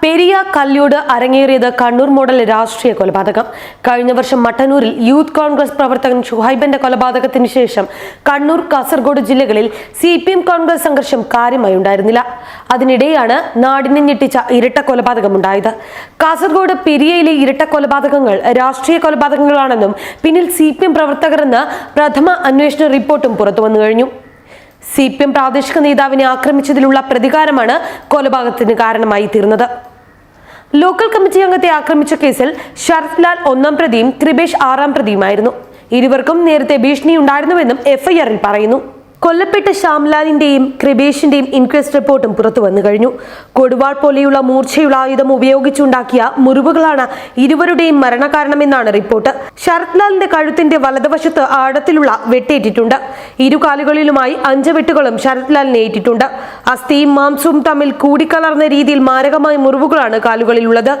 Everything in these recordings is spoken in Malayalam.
പെരിയ കല്യോട് അരങ്ങേറിയത് കണ്ണൂർ മോഡൽ രാഷ്ട്രീയ കൊലപാതകം. കഴിഞ്ഞ വർഷം മട്ടന്നൂരിൽ യൂത്ത് കോൺഗ്രസ് പ്രവർത്തകൻ ഷുഹൈബന്റെ കൊലപാതകത്തിന് ശേഷം കണ്ണൂർ കാസർഗോഡ് ജില്ലകളിൽ സി കോൺഗ്രസ് സംഘർഷം കാര്യമായി ഉണ്ടായിരുന്നില്ല. അതിനിടെയാണ് നാടിനെ ഞെട്ടിച്ച ഇരട്ട കൊലപാതകമുണ്ടായത് കാസർഗോഡ് പെരിയയിലെ ഇരട്ട കൊലപാതകങ്ങൾ രാഷ്ട്രീയ കൊലപാതകങ്ങളാണെന്നും പിന്നിൽ സി പി എം പ്രവർത്തകരെന്ന് പ്രഥമ അന്വേഷണ റിപ്പോർട്ടും പുറത്തുവന്നു കഴിഞ്ഞു. സി പി എം പ്രാദേശിക നേതാവിനെ ആക്രമിച്ചതിലുള്ള പ്രതികാരമാണ് കൊലപാതകത്തിന് കാരണമായി തീർന്നത്. ലോക്കൽ കമ്മിറ്റി അംഗത്തെ ആക്രമിച്ച കേസിൽ ശരത് ലാൽ ഒന്നാം പ്രതിയും കൃപേഷ് ആറാം പ്രതിയുമായിരുന്നു. ഇരുവർക്കും നേരത്തെ ഭീഷണിയുണ്ടായിരുന്നുവെന്നും എഫ്ഐആറിൽ പറയുന്നു. കൊല്ലപ്പെട്ട ശ്യാംലാലിന്റെയും കൃപേഷിന്റെയും ഇൻക്വസ്റ്റ് റിപ്പോർട്ടും പുറത്തു വന്നു കഴിഞ്ഞു. കൊടുവാൾ പോലെയുള്ള മൂർച്ചയുള്ള ആയുധം ഉപയോഗിച്ചുണ്ടാക്കിയ മുറിവുകളാണ് ഇരുവരുടെയും മരണകാരണമെന്നാണ് റിപ്പോർട്ട്. ശരത്ലാലിന്റെ കഴുത്തിന്റെ വലതുവശത്ത് ആഴത്തിലുള്ള വെട്ടേറ്റിട്ടുണ്ട്. ഇരുകാലുകളിലുമായി അഞ്ച് വെട്ടുകളും ശരത്ലാലിനെ ഏറ്റിട്ടുണ്ട്. അസ്ഥിയും മാംസവും തമ്മിൽ കൂടിക്കലർന്ന രീതിയിൽ മാരകമായ മുറിവുകളാണ് കാലുകളിലുള്ളത്.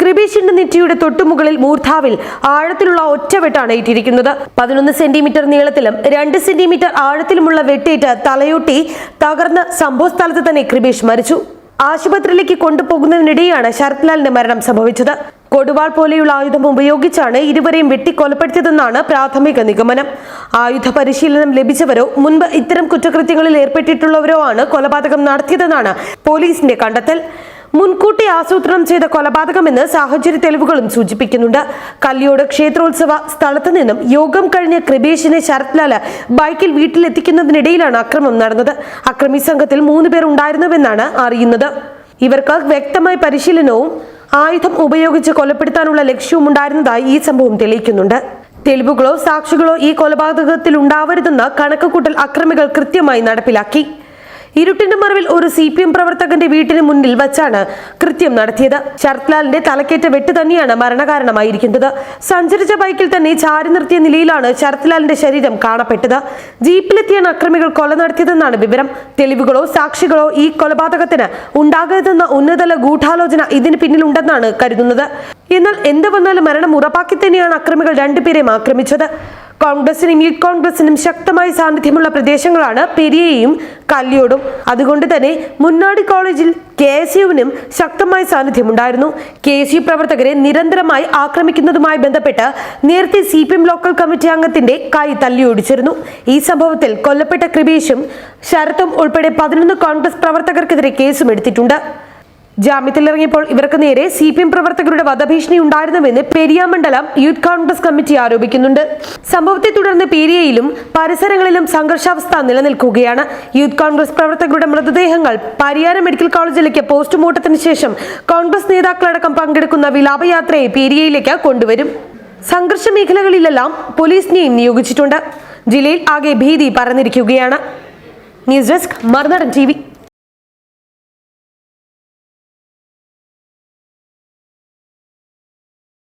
കൃപേഷിന്റെ നെറ്റിയുടെ തൊട്ടുമുകളിൽ മൂർധാവിൽ ആഴത്തിലുള്ള ഒറ്റവെട്ടാണ് ഏറ്റിരിക്കുന്നത്. പതിനൊന്ന് സെന്റിമീറ്റർ നീളത്തിലും രണ്ട് സെന്റിമീറ്റർ ആഴത്തിലുമുള്ള വെട്ടേറ്റ് തലയൊട്ടി തകർന്ന് സംഭവസ്ഥലത്ത് തന്നെ കൃപേഷ് മരിച്ചു. ആശുപത്രിയിലേക്ക് കൊണ്ടുപോകുന്നതിനിടെയാണ് ശരത്ലാലിന്റെ മരണം സംഭവിച്ചത്. കൊടുവാൾ പോലെയുള്ള ആയുധം ഉപയോഗിച്ചാണ് ഇരുവരെയും വെട്ടിക്കൊലപ്പെടുത്തിയതെന്നാണ് പ്രാഥമിക നിഗമനം. ആയുധ പരിശീലനം ലഭിച്ചവരോ മുൻപ് ഇത്തരം കുറ്റകൃത്യങ്ങളിൽ ഏർപ്പെട്ടിട്ടുള്ളവരോ ആണ് കൊലപാതകം നടത്തിയതെന്നാണ് പോലീസിന്റെ കണ്ടെത്തൽ. മുൻകൂട്ടി ആസൂത്രണം ചെയ്ത കൊലപാതകമെന്ന് സാഹചര്യ തെളിവുകളും സൂചിപ്പിക്കുന്നുണ്ട്. കല്ലിയോട് ക്ഷേത്രോത്സവ സ്ഥലത്ത് നിന്നും യോഗം കഴിഞ്ഞ കൃപേഷിനെ ശരത്ലാൽ ബൈക്കിൽ വീട്ടിലെത്തിക്കുന്നതിനിടയിലാണ് അക്രമം നടന്നത്. അക്രമി സംഘത്തിൽ മൂന്ന് പേർ ഉണ്ടായിരുന്നുവെന്നാണ് അറിയുന്നത്. ഇവർക്ക് വ്യക്തമായ പരിശീലനവും ആയുധം ഉപയോഗിച്ച് കൊലപ്പെടുത്താനുള്ള ലക്ഷ്യവും ഉണ്ടായിരുന്നതായി ഈ സംഭവം തെളിയിക്കുന്നുണ്ട്. തെളിവുകളോ സാക്ഷികളോ ഈ കൊലപാതകത്തിൽ ഉണ്ടാവരുതെന്ന കണക്കുകൂട്ടൽ അക്രമികൾ കൃത്യമായി നടപ്പിലാക്കി. ഇരുട്ടിന്റെ മറവിൽ ഒരു സി പി എം പ്രവർത്തകന്റെ വീട്ടിന് മുന്നിൽ വച്ചാണ് കൃത്യം നടത്തിയത്. ശരത്ലാലിന്റെ തലക്കേറ്റ വെട്ട് തന്നെയാണ് മരണകാരണമായിരിക്കുന്നത്. സഞ്ചരിച്ച ബൈക്കിൽ തന്നെ ചാരി നിർത്തിയ നിലയിലാണ് ശരത്ലാലിന്റെ ശരീരം കാണപ്പെട്ടത്. ജീപ്പിലെത്തിയാണ് അക്രമികൾ കൊല നടത്തിയതെന്നാണ് വിവരം. തെളിവുകളോ സാക്ഷികളോ ഈ കൊലപാതകത്തിന് ഉണ്ടാകരുതെന്ന ഉന്നതല ഗൂഢാലോചന ഇതിന് പിന്നിലുണ്ടെന്നാണ് കരുതുന്നത്. എന്നാൽ എന്ത് വന്നാലും മരണം ഉറപ്പാക്കി തന്നെയാണ് അക്രമികൾ രണ്ടുപേരെയും ആക്രമിച്ചത്. കോൺഗ്രസിനും യൂത്ത് കോൺഗ്രസിനും ശക്തമായ സാന്നിധ്യമുള്ള പ്രദേശങ്ങളാണ് പെരിയയും കല്ലിയോടും. അതുകൊണ്ട് തന്നെ മുന്നാടി കോളേജിൽ കെ എസ് യുവിനും ശക്തമായ സാന്നിധ്യമുണ്ടായിരുന്നു. കെ എസ് യു പ്രവർത്തകരെ നിരന്തരമായി ആക്രമിക്കുന്നതുമായി ബന്ധപ്പെട്ട് നേരത്തെ C P M local committee അംഗത്തിന്റെ കൈ തല്ലിയൊടിച്ചിരുന്നു ഈ സംഭവത്തിൽ കൊല്ലപ്പെട്ട കൃപേഷും ശരത്തും ഉൾപ്പെടെ പതിനൊന്ന് കോൺഗ്രസ് പ്രവർത്തകർക്കെതിരെ കേസും എടുത്തിട്ടുണ്ട്. ജാമ്യത്തിലിറങ്ങിയപ്പോൾ ഇവർക്ക് നേരെ സി പി എം പ്രവർത്തകരുടെ വധഭീഷണി ഉണ്ടായിരുന്നുവെന്ന് പെരിയ മണ്ഡലം യൂത്ത് കോൺഗ്രസ് കമ്മിറ്റി ആരോപിക്കുന്നുണ്ട്. സംഭവത്തെ തുടർന്ന് പെരിയയിലും പരിസരങ്ങളിലും സംഘർഷാവസ്ഥ നിലനിൽക്കുകയാണ്. യൂത്ത് കോൺഗ്രസ് പ്രവർത്തകരുടെ മൃതദേഹങ്ങൾ പരിയാരം മെഡിക്കൽ കോളേജിലേക്ക് പോസ്റ്റ്മോർട്ടത്തിന് ശേഷം കോൺഗ്രസ് നേതാക്കളടക്കം പങ്കെടുക്കുന്ന വിലാപയാത്രയെ പെരിയയിലേക്ക് കൊണ്ടുവരും. സംഘർഷ മേഖലകളിലെല്ലാം പോലീസിനെയും നിയോഗിച്ചിട്ടുണ്ട്. ജില്ലയിൽ ആകെ ഭീതി പരന്നിരിക്കുകയാണ്. News desk Marunadan T